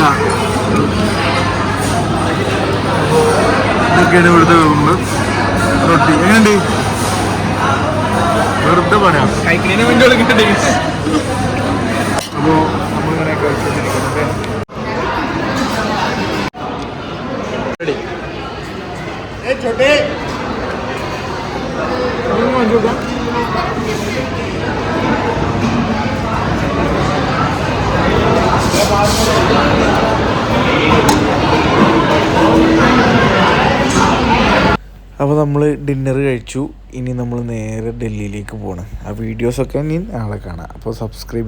ഇതൊക്കെയാണ് ഇവിടുത്തെ വിഭവങ്ങൾ റൊട്ടി. എങ്ങനെയുണ്ട്? വെറുതെ പറയാം. കഴിക്കുന്നതിന് വേണ്ടി കൊടുക്കണ്ടേ അപ്പോൾ നമ്മളിങ്ങനെ കഴിച്ചുകൊണ്ടിരിക്കുന്നത് അപ്പോൾ നമ്മൾ ഡിന്നർ കഴിച്ചു. ഇനി നമ്മൾ നേരെ ഡൽഹിയിലേക്ക് പോകണം ആ വീഡിയോസൊക്കെ ഇനി നാളെ കാണാം. അപ്പോൾ സബ്സ്ക്രൈബ്